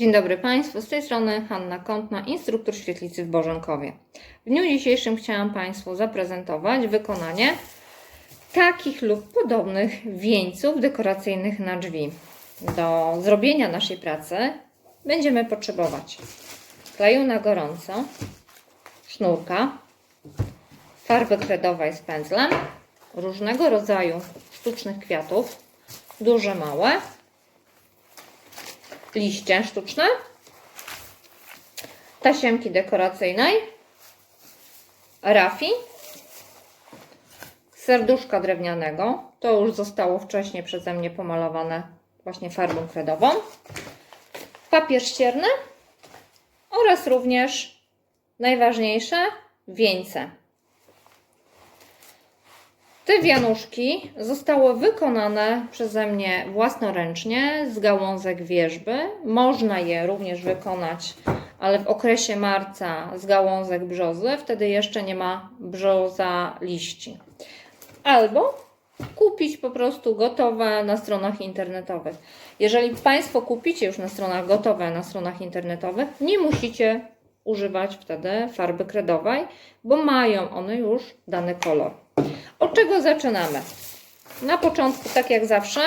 Dzień dobry Państwu, z tej strony Hanna Kątna, instruktor świetlicy w Bożenkowie. W dniu dzisiejszym chciałam Państwu zaprezentować wykonanie takich lub podobnych wieńców dekoracyjnych na drzwi. Do zrobienia naszej pracy będziemy potrzebować kleju na gorąco, sznurka, farby kredowej z pędzlem, różnego rodzaju sztucznych kwiatów, duże, małe, liście sztuczne, tasiemki dekoracyjnej, rafi, serduszka drewnianego, to już zostało wcześniej przeze mnie pomalowane właśnie farbą kredową, papier ścierny oraz również najważniejsze wieńce. Te wianuszki zostały wykonane przeze mnie własnoręcznie z gałązek wierzby. Można je również wykonać, ale w okresie marca z gałązek brzozy, wtedy jeszcze nie ma brzoza liści. Albo kupić po prostu gotowe na stronach internetowych. Jeżeli Państwo kupicie już na stronach gotowe na stronach internetowych, nie musicie używać wtedy farby kredowej, bo mają one już dany kolor. Od czego zaczynamy? Na początku, tak jak zawsze,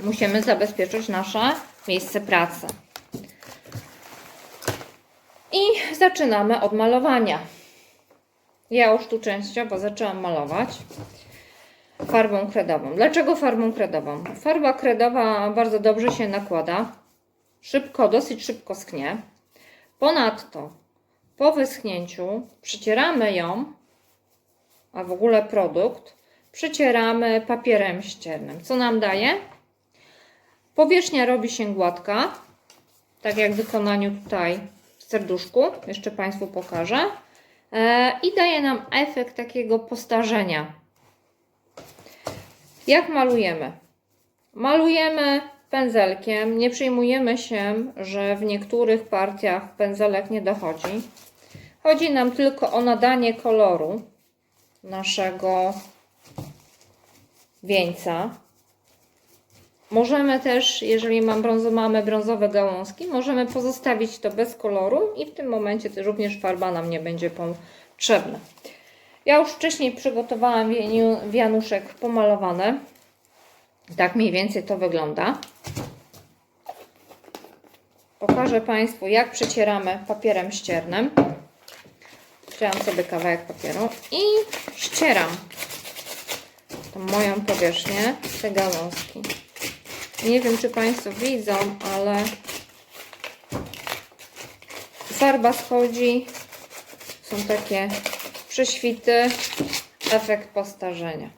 musimy zabezpieczyć nasze miejsce pracy. I zaczynamy od malowania. Ja już tu częściowo zaczęłam malować farbą kredową. Dlaczego farbą kredową? Farba kredowa bardzo dobrze się nakłada, szybko, dosyć szybko schnie. Ponadto po wyschnięciu przycieramy ją a w ogóle produkt, przycieramy papierem ściernym. Co nam daje? Powierzchnia robi się gładka, tak jak w wykonaniu tutaj w serduszku, jeszcze Państwu pokażę. E, I daje nam efekt takiego postarzenia. Jak malujemy? Malujemy pędzelkiem. Nie przejmujemy się, że w niektórych partiach pędzelek nie dochodzi. Chodzi nam tylko o nadanie koloru naszego wieńca. Możemy też, jeżeli mam brązo, mamy brązowe gałązki, możemy pozostawić to bez koloru i w tym momencie również farba nam nie będzie potrzebna. Ja już wcześniej przygotowałam wianuszek pomalowany. Tak mniej więcej to wygląda. Pokażę Państwu, jak przecieramy papierem ściernym. Wzięłam sobie kawałek papieru i ścieram tą moją powierzchnię, te gałązki. Nie wiem, czy Państwo widzą, ale farba schodzi, są takie prześwity, efekt postarzenia.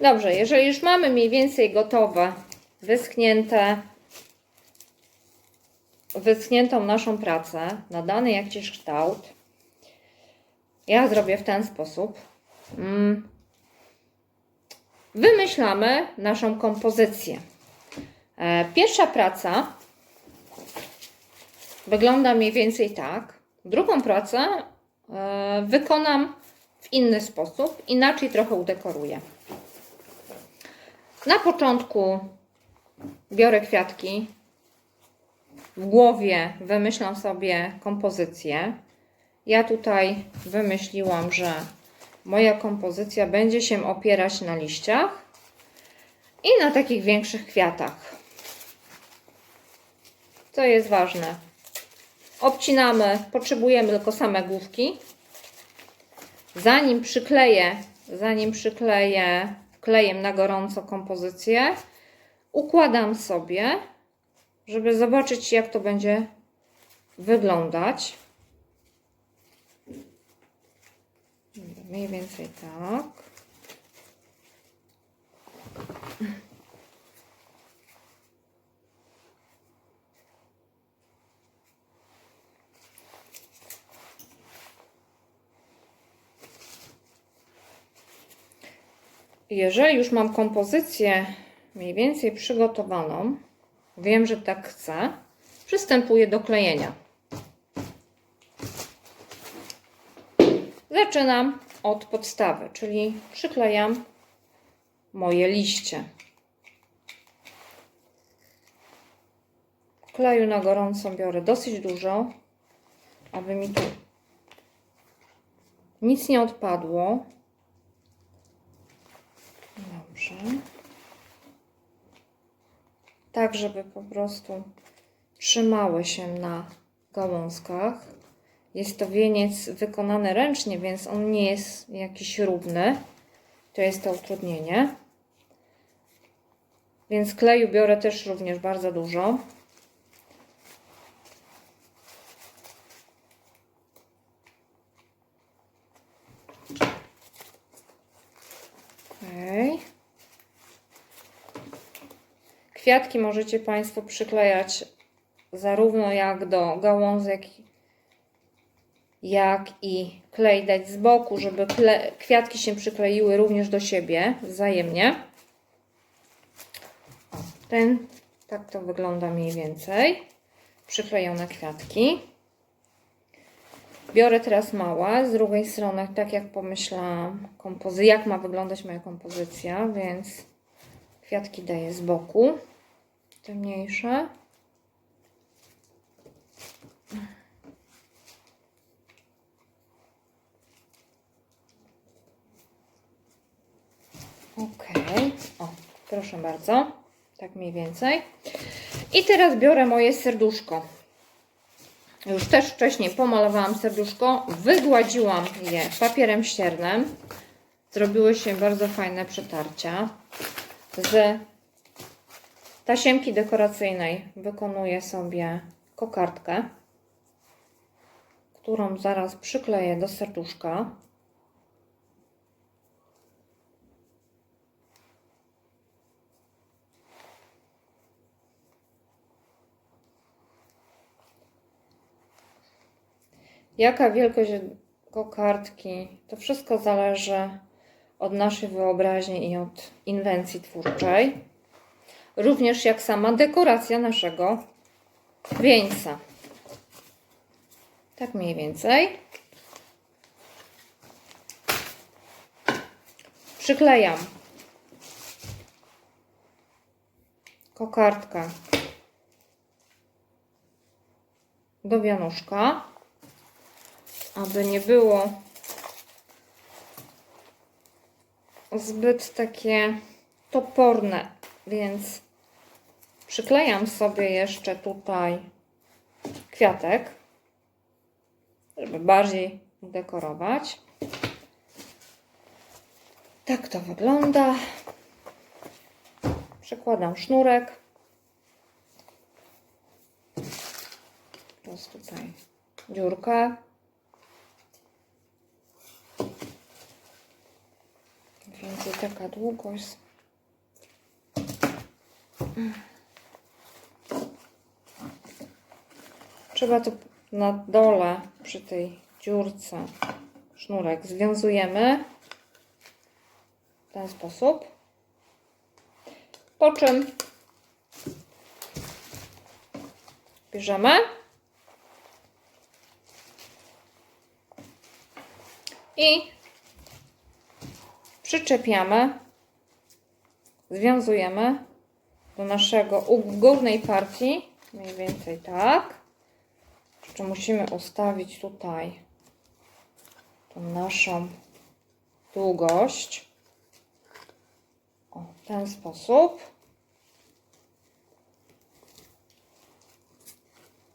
Dobrze, jeżeli już mamy mniej więcej gotowe, wyschnięte, wyschniętą naszą pracę na dany jakiś kształt, ja zrobię w ten sposób. Mm. Wymyślamy naszą kompozycję. E, Pierwsza praca wygląda mniej więcej tak. Drugą pracę e, wykonam w inny sposób, inaczej trochę udekoruję. Na początku biorę kwiatki, w głowie wymyślam sobie kompozycję. Ja tutaj wymyśliłam, że moja kompozycja będzie się opierać na liściach i na takich większych kwiatach. Co jest ważne? Obcinamy, potrzebujemy tylko same główki. Zanim przykleję, zanim przykleję klejem na gorąco kompozycję, układam sobie, żeby zobaczyć jak to będzie wyglądać. Mniej więcej tak. Jeżeli już mam kompozycję mniej więcej przygotowaną, wiem, że tak chcę, przystępuję do klejenia. Zaczynam od podstawy, czyli przyklejam moje liście. Kleju na gorąco biorę dosyć dużo, aby mi tu nic nie odpadło. Dobrze. Tak, żeby po prostu trzymały się na gałązkach. Jest to wieniec wykonany ręcznie, więc on nie jest jakiś równy. To jest to utrudnienie. Więc kleju biorę też również bardzo dużo. Okej. Kwiatki możecie Państwo przyklejać zarówno jak do gałązek, jak i klej dać z boku, żeby kwiatki się przykleiły również do siebie wzajemnie. Ten, tak to wygląda mniej więcej. Przyklejone kwiatki. Biorę teraz małe, z drugiej strony, tak jak pomyślałam, jak ma wyglądać moja kompozycja, więc kwiatki daję z boku, te mniejsze. Ok, o, proszę bardzo, tak mniej więcej. I teraz biorę moje serduszko. Już też wcześniej pomalowałam serduszko, wygładziłam je papierem ściernym. Zrobiły się bardzo fajne przetarcia. Z tasiemki dekoracyjnej wykonuję sobie kokardkę, którą zaraz przykleję do serduszka. Jaka wielkość kokardki? To wszystko zależy od naszej wyobraźni i od inwencji twórczej. Również jak sama dekoracja naszego wieńca. Tak mniej więcej. Przyklejam kokardkę do wianuszka aby nie było zbyt takie toporne, więc przyklejam sobie jeszcze tutaj kwiatek, żeby bardziej dekorować. Tak to wygląda. Przekładam sznurek. Teraz tutaj dziurkę. Więcej taka długość. Trzeba to na dole przy tej dziurce sznurek związujemy w ten sposób. Po czym bierzemy i przyczepiamy, związujemy do naszego górnej partii, mniej więcej tak. Jeszcze musimy ustawić tutaj tą naszą długość. O, w ten sposób.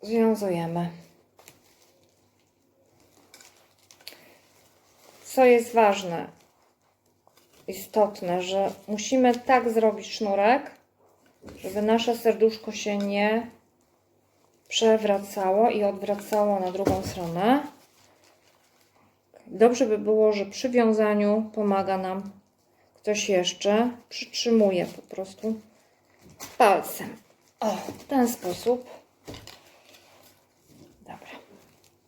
Związujemy. Co jest ważne, istotne, że musimy tak zrobić sznurek, żeby nasze serduszko się nie przewracało i odwracało na drugą stronę. Dobrze by było, że przy wiązaniu pomaga nam ktoś jeszcze. Przytrzymuje po prostu palcem. O, w ten sposób. Dobra.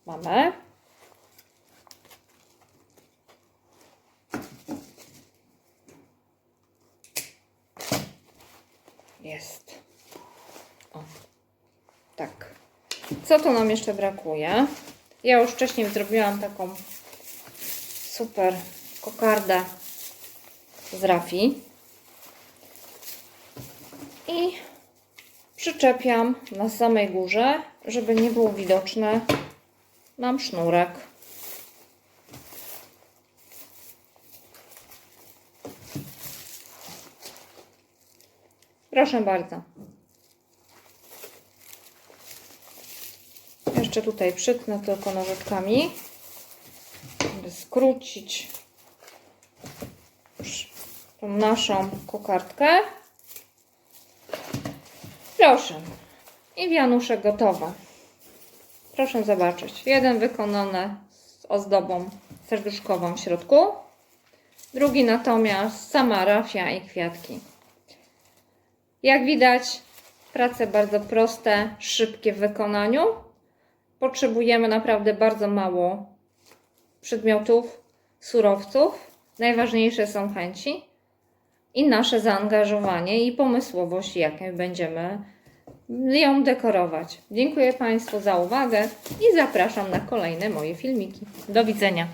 Mamy. Jest. O, tak. Co tu nam jeszcze brakuje? Ja już wcześniej zrobiłam taką super kokardę z rafii. I przyczepiam na samej górze, żeby nie było widoczne. Mam sznurek. Proszę bardzo. Jeszcze tutaj przytnę tylko nożyczkami, żeby skrócić tą naszą kokardkę. Proszę. I wianusze gotowe. Proszę zobaczyć. Jeden wykonany z ozdobą serduszkową w środku. Drugi natomiast sama rafia i kwiatki. Jak widać, prace bardzo proste, szybkie w wykonaniu. Potrzebujemy naprawdę bardzo mało przedmiotów, surowców. Najważniejsze są chęci i nasze zaangażowanie i pomysłowość, jakie będziemy ją dekorować. Dziękuję Państwu za uwagę i zapraszam na kolejne moje filmiki. Do widzenia.